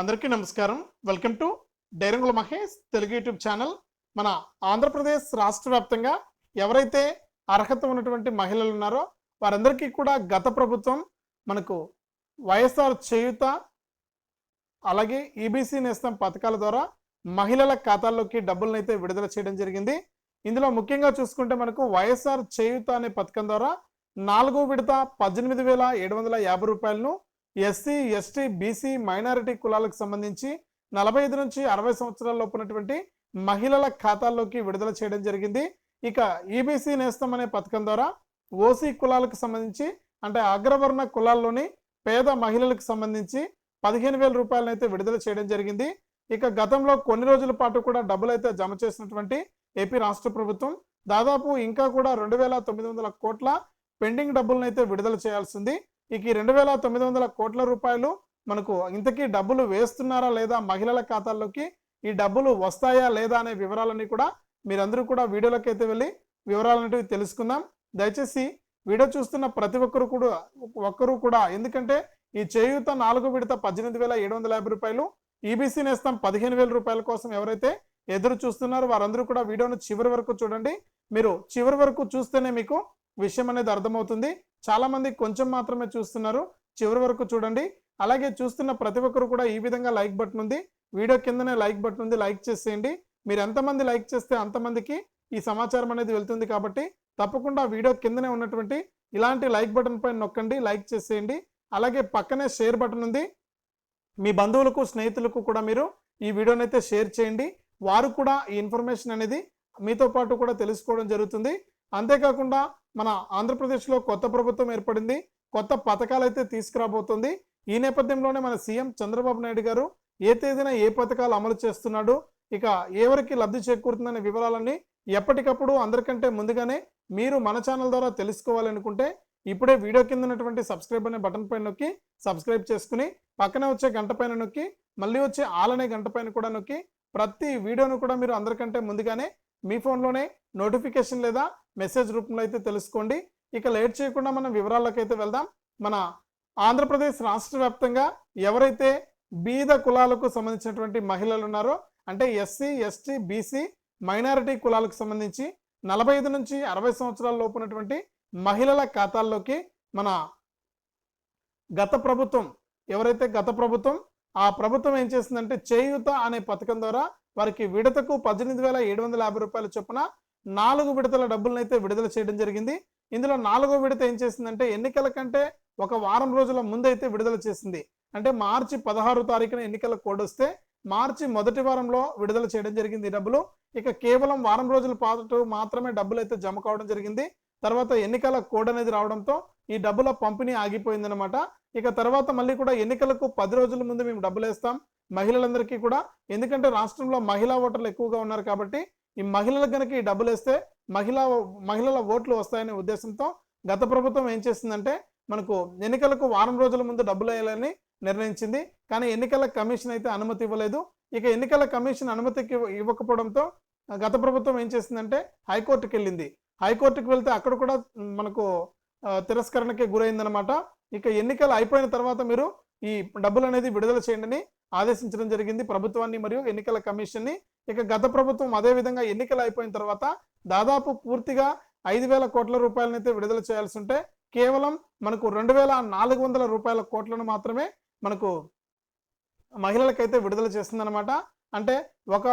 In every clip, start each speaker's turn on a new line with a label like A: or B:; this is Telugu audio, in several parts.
A: అందరికీ నమస్కారం. వెల్కమ్ టు డైరంగుల మహేష్ తెలుగు యూట్యూబ్ ఛానల్. మన ఆంధ్రప్రదేశ్ రాష్ట్ర వ్యాప్తంగా ఎవరైతే అర్హత ఉన్నటువంటి మహిళలు ఉన్నారో వారందరికీ కూడా గత ప్రభుత్వం మనకు వైఎస్ఆర్ చేయుత అలాగే ఈబీసీ నేస్తం పథకాల ద్వారా మహిళల ఖాతాల్లోకి డబ్బులను అయితే విడుదల చేయడం జరిగింది. ఇందులో ముఖ్యంగా చూసుకుంటే మనకు వైఎస్ఆర్ చేయుత అనే పథకం ద్వారా నాలుగో విడత పద్దెనిమిది వేల ఏడు వందల యాభై రూపాయలను ఎస్సీ ఎస్టీ బీసీ మైనారిటీ కులాలకు సంబంధించి నలభై ఐదు నుంచి అరవై సంవత్సరాల ఉన్నటువంటి మహిళల ఖాతాల్లోకి విడుదల చేయడం జరిగింది. ఇక ఈబీసీ నేస్తం అనే పథకం ద్వారా ఓసీ కులాలకు సంబంధించి అంటే అగ్రవర్ణ కులాల్లోని పేద మహిళలకు సంబంధించి పదిహేను వేల రూపాయలను అయితే విడుదల చేయడం జరిగింది. ఇక గతంలో కొన్ని రోజుల పాటు కూడా డబ్బులు అయితే జమ చేసినటువంటి ఏపీ రాష్ట్ర ప్రభుత్వం దాదాపు ఇంకా కూడా రెండు వేల తొమ్మిది వందల కోట్ల పెండింగ్ డబ్బులను అయితే విడుదల చేయాల్సింది. ఇక ఈ రెండు వేల తొమ్మిది వందల కోట్ల రూపాయలు మనకు ఇంతకీ డబ్బులు వేస్తున్నారా లేదా మహిళల ఖాతాల్లోకి ఈ డబ్బులు వస్తాయా లేదా అనే వివరాలన్నీ కూడా మీరందరూ కూడా వీడియోలోకి అయితే వెళ్ళి వివరాలనేటివి తెలుసుకుందాం. దయచేసి వీడియో చూస్తున్న ప్రతి ఒక్కరు కూడా ఒక్కరు కూడా ఎందుకంటే ఈ చేయూత నాలుగు విడత పద్దెనిమిది వేల ఏడు వందల యాభై రూపాయలు ఈబీసీ నేస్తాం పదిహేను వేల రూపాయల కోసం ఎవరైతే ఎదురు చూస్తున్నారో వారందరూ కూడా వీడియోను చివరి వరకు చూడండి. మీరు చివరి వరకు చూస్తేనే మీకు విషయం అనేది అర్థమవుతుంది. చాలామంది కొంచెం మాత్రమే చూస్తున్నారు. చివరి వరకు చూడండి. అలాగే చూస్తున్న ప్రతి ఒక్కరు కూడా ఈ విధంగా లైక్ బటన్ ఉంది. వీడియో కిందనే లైక్ బటన్ ఉంది. లైక్ చేసేయండి. మీరు ఎంతమంది లైక్ చేస్తే అంతమందికి ఈ సమాచారం అనేది వెళ్తుంది కాబట్టి తప్పకుండా వీడియో కిందనే ఉన్నటువంటి ఇలాంటి లైక్ బటన్ పైన నొక్కండి. లైక్ చేసేయండి. అలాగే పక్కనే షేర్ బటన్ ఉంది. మీ బంధువులకు స్నేహితులకు కూడా మీరు ఈ వీడియోని అయితే షేర్ చేయండి. వారు కూడా ఈ ఇన్ఫర్మేషన్ అనేది మీతో పాటు కూడా తెలుసుకోవడం జరుగుతుంది. అంతేకాకుండా మన ఆంధ్రప్రదేశ్లో కొత్త ప్రభుత్వం ఏర్పడింది కొత్త పథకాలు అయితే తీసుకురాబోతుంది. ఈ నేపథ్యంలోనే మన సీఎం చంద్రబాబు నాయుడు గారు ఏ తేదీన ఏ పథకాలు అమలు చేస్తున్నాడు ఇక ఎవరికి లబ్ధి చేకూరుతుందనే వివరాలన్నీ ఎప్పటికప్పుడు అందరికంటే ముందుగానే మీరు మన ఛానల్ ద్వారా తెలుసుకోవాలనుకుంటే ఇప్పుడే వీడియో కింద ఉన్నటువంటి సబ్స్క్రైబ్ అనే బటన్ పైన నొక్కి సబ్స్క్రైబ్ చేసుకుని పక్కనే వచ్చే గంట పైన నొక్కి మళ్ళీ వచ్చే ఆల్ అనే గంట పైన కూడా నొక్కి ప్రతి వీడియోను కూడా మీరు అందరికంటే ముందుగానే మీ ఫోన్లోనే నోటిఫికేషన్ లేదా మెసేజ్ రూపంలో అయితే తెలుసుకోండి. ఇక లేట్ చేయకుండా మనం వివరాల్లోకి అయితే వెళ్దాం. మన ఆంధ్రప్రదేశ్ రాష్ట్ర వ్యాప్తంగా ఎవరైతే బీద కులాలకు సంబంధించినటువంటి మహిళలు ఉన్నారో అంటే ఎస్సీ ఎస్టీ బీసీ మైనారిటీ కులాలకు సంబంధించి నలభై ఐదు నుంచి అరవై సంవత్సరాల లోపు ఉన్నటువంటి మహిళల ఖాతాల్లోకి మన గత ప్రభుత్వం ఎవరైతే గత ప్రభుత్వం ఆ ప్రభుత్వం ఏం చేసిందంటే చేయూత అనే పథకం ద్వారా వారికి విడతకు పద్దెనిమిది వేల ఏడు వందల యాభై రూపాయల చొప్పున నాలుగు విడతల డబ్బులను అయితే విడుదల చేయడం జరిగింది. ఇందులో నాలుగో విడత ఏం చేసిందంటే ఎన్నికల కంటే ఒక వారం రోజుల ముందైతే విడుదల చేసింది. అంటే మార్చి పదహారు తారీఖున ఎన్నికల కోడ్ వస్తే మార్చి మొదటి వారంలో విడుదల చేయడం జరిగింది డబ్బులు. ఇక కేవలం వారం రోజుల పాటు మాత్రమే డబ్బులు అయితే జమ కావడం జరిగింది. తర్వాత ఎన్నికల కోడ్ అనేది రావడంతో ఈ డబ్బుల పంపిణీ ఆగిపోయిందనమాట ఇక తర్వాత మళ్ళీ కూడా ఎన్నికలకు పది రోజుల ముందు మేము డబ్బులు వేస్తాం మహిళలందరికీ కూడా. ఎందుకంటే రాష్ట్రంలో మహిళా ఓటర్లు ఎక్కువగా ఉన్నారు కాబట్టి ఈ మహిళలకు కనుక ఈ డబ్బులు వేస్తే మహిళా మహిళల ఓట్లు వస్తాయనే ఉద్దేశంతో గత ప్రభుత్వం ఏం చేసిందంటే మనకు ఎన్నికలకు వారం రోజుల ముందు డబ్బులు వేయాలని నిర్ణయించింది. కానీ ఎన్నికల కమిషన్ అయితే అనుమతి ఇవ్వలేదు. ఇక ఎన్నికల కమిషన్ అనుమతికి ఇవ్వకపోవడంతో గత ప్రభుత్వం ఏం చేసిందంటే హైకోర్టుకి వెళ్ళింది. హైకోర్టుకి వెళ్తే అక్కడ కూడా మనకు తిరస్కరణకి గురైందనమాట ఇక ఎన్నికలు అయిపోయిన తర్వాత మీరు ఈ డబ్బులు అనేది విడుదల చేయండి ఆదేశించడం జరిగింది. ప్రభుత్వాన్ని మరియు ఎన్నికల కమిషన్ని. ఇక గత ప్రభుత్వం అదే విధంగా ఎన్నికలు అయిపోయిన తర్వాత దాదాపు పూర్తిగా ఐదు వేల కోట్ల రూపాయలనైతే విడుదల చేయాల్సి ఉంటే కేవలం మనకు రెండు వేల నాలుగు వందల రూపాయల కోట్లను మాత్రమే మనకు మహిళలకైతే విడుదల చేసిందనమాట అంటే ఒక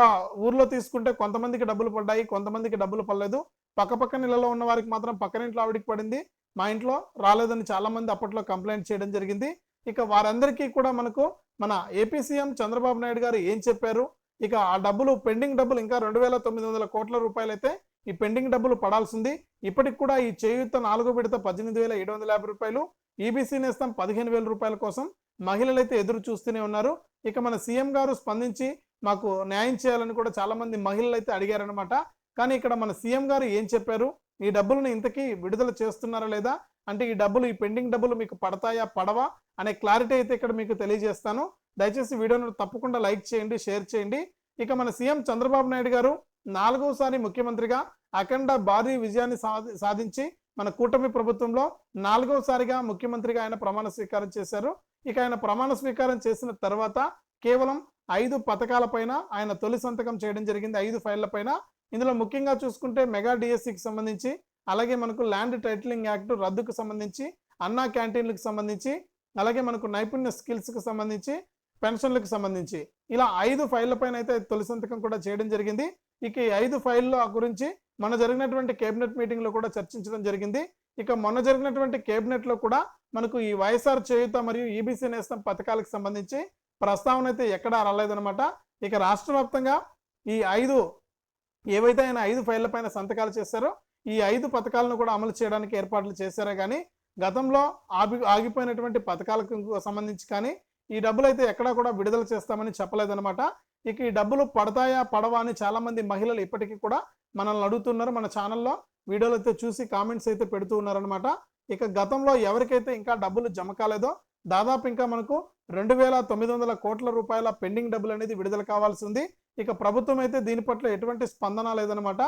A: ఊర్లో తీసుకుంటే కొంతమందికి డబ్బులు పడ్డాయి కొంతమందికి డబ్బులు పడలేదు. పక్క పక్క నెలలో ఉన్న వారికి మాత్రం పక్కనింట్లో ఆవిడికి పడింది. మా ఇంట్లో రాలేదని చాలామంది అప్పట్లో కంప్లైంట్ చేయడం జరిగింది. ఇక వారందరికీ కూడా మనకు మన ఏపీ సీఎం చంద్రబాబు నాయుడు గారు ఏం చెప్పారు? ఇక ఆ డబ్బులు పెండింగ్ డబ్బులు ఇంకా రెండు వేల తొమ్మిది వందల కోట్ల రూపాయలు అయితే ఈ పెండింగ్ డబ్బులు పడాల్సింది. ఇప్పటికి కూడా ఈ చేయూత నాలుగో విడత పద్దెనిమిది వేల ఏడు వందల యాభై రూపాయలు ఈబీసీ నేస్తం పదిహేను వేల రూపాయల కోసం మహిళలు అయితే ఎదురు చూస్తూనే ఉన్నారు. ఇక మన సీఎం గారు స్పందించి మాకు న్యాయం చేయాలని కూడా చాలామంది మహిళలు అయితే అడిగారనమాట కానీ ఇక్కడ మన సీఎం గారు ఏం చెప్పారు? ఈ డబ్బులను ఇంతకీ విడుదల చేస్తున్నారా లేదా? అంటే ఈ డబ్బులు ఈ పెండింగ్ డబ్బులు మీకు పడతాయా పడవా అనే క్లారిటీ అయితే ఇక్కడ మీకు తెలియజేస్తాను. దయచేసి వీడియోను తప్పకుండా లైక్ చేయండి షేర్ చేయండి. ఇక మన సీఎం చంద్రబాబు నాయుడు గారు నాలుగోసారి ముఖ్యమంత్రిగా అఖండ భారీ విజయాన్ని సాధి సాధించి మన కూటమి ప్రభుత్వంలో నాలుగోసారిగా ముఖ్యమంత్రిగా ఆయన ప్రమాణ స్వీకారం చేశారు. ఇక ఆయన ప్రమాణ స్వీకారం చేసిన తర్వాత కేవలం ఐదు పథకాలపైన ఆయన తొలి సంతకం చేయడం జరిగింది. ఐదు ఫైళ్ళ పైన. ఇందులో ముఖ్యంగా చూసుకుంటే మెగా డిఎస్సికి సంబంధించి అలాగే మనకు ల్యాండ్ టైటిలింగ్ యాక్ట్ రద్దుకు సంబంధించి అన్నా క్యాంటీన్లకు సంబంధించి అలాగే మనకు నైపుణ్య స్కిల్స్కి సంబంధించి పెన్షన్లకు సంబంధించి. ఇలా ఐదు ఫైళ్ళ పైన అయితే తొలి సంతకం కూడా చేయడం జరిగింది. ఇక ఈ ఐదు ఫైళ్ళ గురించి మన జరిగినటువంటి కేబినెట్ మీటింగ్లో కూడా చర్చించడం జరిగింది. ఇక మొన్న జరిగినటువంటి కేబినెట్లో కూడా మనకు ఈ వైఎస్ఆర్ చేయుత మరియు ఈబీసీ నేస్తం పథకాలకు సంబంధించి ప్రస్తావన అయితే ఎక్కడా రాలేదనమాట ఇక రాష్ట్ర వ్యాప్తంగా ఈ ఐదు ఏవైతే ఆయన ఐదు ఫైళ్ళ పైన సంతకాలు చేశారో ఈ ఐదు పథకాలను కూడా అమలు చేయడానికి ఏర్పాట్లు చేశారే కానీ గతంలో ఆగి ఆగిపోయినటువంటి పథకాలకు సంబంధించి కానీ ఈ డబ్బులు అయితే ఎక్కడా కూడా విడుదల చేస్తామని చెప్పలేదన్నమాట. ఇక ఈ డబ్బులు పడతాయా పడవా అని చాలామంది మహిళలు ఇప్పటికీ కూడా మనల్ని అడుగుతున్నారు. మన ఛానల్లో వీడియోలు అయితే చూసి కామెంట్స్ అయితే పెడుతూ ఉన్నారనమాట ఇక గతంలో ఎవరికైతే ఇంకా డబ్బులు జమ కాలేదో దాదాపు ఇంకా మనకు రెండు వేల తొమ్మిది వందల కోట్ల రూపాయల పెండింగ్ డబ్బులు అనేది విడుదల కావాల్సి ఉంది. ఇక ప్రభుత్వం అయితే దీని పట్ల ఎటువంటి స్పందన లేదనమాట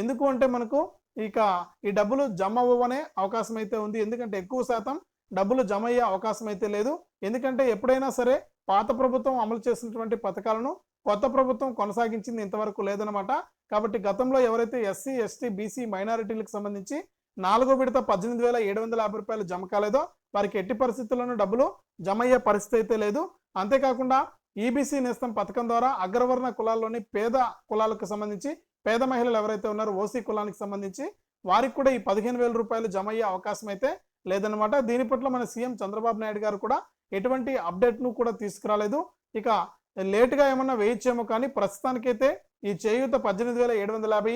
A: ఎందుకు అంటే మనకు ఇక ఈ డబ్బులు జమ అవ్వనే అవకాశం అయితే ఉంది. ఎందుకంటే ఎక్కువ శాతం డబ్బులు జమ అయ్యే అవకాశం అయితే లేదు. ఎందుకంటే ఎప్పుడైనా సరే పాత ప్రభుత్వం అమలు చేసినటువంటి పథకాలను కొత్త ప్రభుత్వం కొనసాగించింది ఇంతవరకు లేదనమాట కాబట్టి గతంలో ఎవరైతే ఎస్సీ ఎస్టీ బీసీ మైనారిటీలకు సంబంధించి నాలుగో విడత పద్దెనిమిది వేల ఏడు వందల యాభై రూపాయలు జమ కాలేదో వారికి ఎట్టి పరిస్థితుల్లోనూ డబ్బులు జమ అయ్యే పరిస్థితి అయితే లేదు. అంతేకాకుండా ఈబీసీ నేస్తం పథకం ద్వారా అగ్రవర్ణ కులాల్లోని పేద కులాలకు సంబంధించి పేద మహిళలు ఎవరైతే ఉన్నారో ఓసీ కులానికి సంబంధించి వారికి కూడా ఈ పదిహేను వేల రూపాయలు జమ అయ్యే అవకాశం అయితే లేదనమాట దీని పట్ల మన సీఎం చంద్రబాబు నాయుడు గారు కూడా ఎటువంటి అప్డేట్ను కూడా తీసుకురాలేదు. ఇక లేటుగా ఏమన్నా వేయించేమో కానీ ప్రస్తుతానికైతే ఈ చేయూత పద్దెనిమిది వేల ఏడు వందల యాభై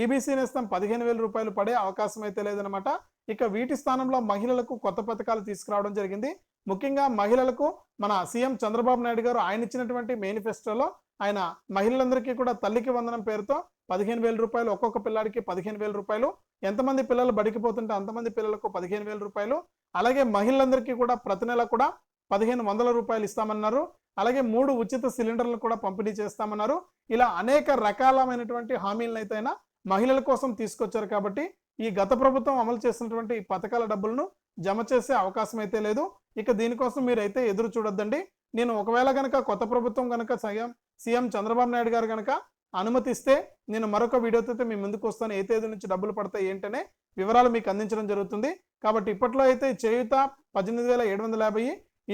A: ఈబీసీ నేస్తం పదిహేను వేల రూపాయలు పడే అవకాశం అయితే లేదనమాట ఇక వీటి స్థానంలో మహిళలకు కొత్త పథకాలు తీసుకురావడం జరిగింది. ముఖ్యంగా మహిళలకు మన సీఎం చంద్రబాబు నాయుడు గారు ఆయన ఇచ్చినటువంటి మేనిఫెస్టోలో ఆయన మహిళలందరికీ కూడా తల్లికి వందనం పేరుతో పదిహేను వేల రూపాయలు ఒక్కొక్క పిల్లాడికి పదిహేను వేల రూపాయలు. ఎంతమంది పిల్లలు బడికి పోతుంటే అంతమంది పిల్లలకు పదిహేను వేల రూపాయలు. అలాగే మహిళలందరికీ కూడా ప్రతి నెల కూడా పదిహేను వందల రూపాయలు ఇస్తామన్నారు. అలాగే మూడు ఉచిత సిలిండర్లు కూడా పంపిణీ చేస్తామన్నారు. ఇలా అనేక రకాలమైనటువంటి హామీలనైతేనా మహిళల కోసం తీసుకొచ్చారు కాబట్టి ఈ గత ప్రభుత్వం అమలు చేసినటువంటి ఈ పథకాల డబ్బులను జమ చేసే అవకాశం అయితే లేదు. ఇక దీనికోసం మీరైతే ఎదురు చూడొద్దండి. నేను ఒకవేళ కనుక కొత్త ప్రభుత్వం కనుక సీఎం సీఎం చంద్రబాబు నాయుడు గారు కనుక అనుమతిస్తే నేను మరొక వీడియోతో మీ ముందుకు వస్తాను. ఏ తేదీ నుంచి డబ్బులు పడతాయి ఏంటనే వివరాలు మీకు అందించడం జరుగుతుంది. కాబట్టి ఇప్పట్లో అయితే చేయుత పద్దెనిమిది వేల ఏడు వందల యాభై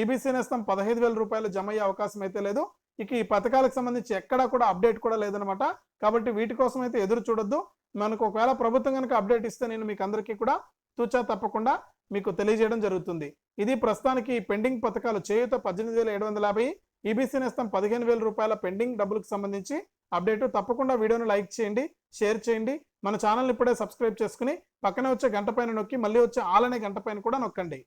A: ఈబీసీ నేస్తం పదహైదు వేల రూపాయలు జమ అయ్యే అవకాశం అయితే లేదు. ఇక ఈ పథకాలకు సంబంధించి ఎక్కడా కూడా అప్డేట్ కూడా లేదనమాట. కాబట్టి వీటి కోసం అయితే ఎదురు చూడొద్దు. మనకు ఒకవేళ ప్రభుత్వం కనుక అప్డేట్ ఇస్తే నేను మీకు అందరికీ కూడా తూచా తప్పకుండా మీకు తెలియజేయడం జరుగుతుంది. ఇది ప్రస్తుతానికి పెండింగ్ పథకాలు చేయుత పద్దెనిమిది వేల ఏడు వందల యాభై ఈబీసీ నేస్తం పదిహేను వేల రూపాయల పెండింగ్ డబ్బులకు సంబంధించి అప్డేట్ తప్పకుండా వీడియోను లైక్ చేయండి షేర్ చేయండి. మన ఛానల్ ఇప్పుడే సబ్స్క్రైబ్ చేసుకుని పక్కనే వచ్చే గంట పైన నొక్కి మళ్ళీ వచ్చే ఆలనే గంట పైన కూడా నొక్కండి.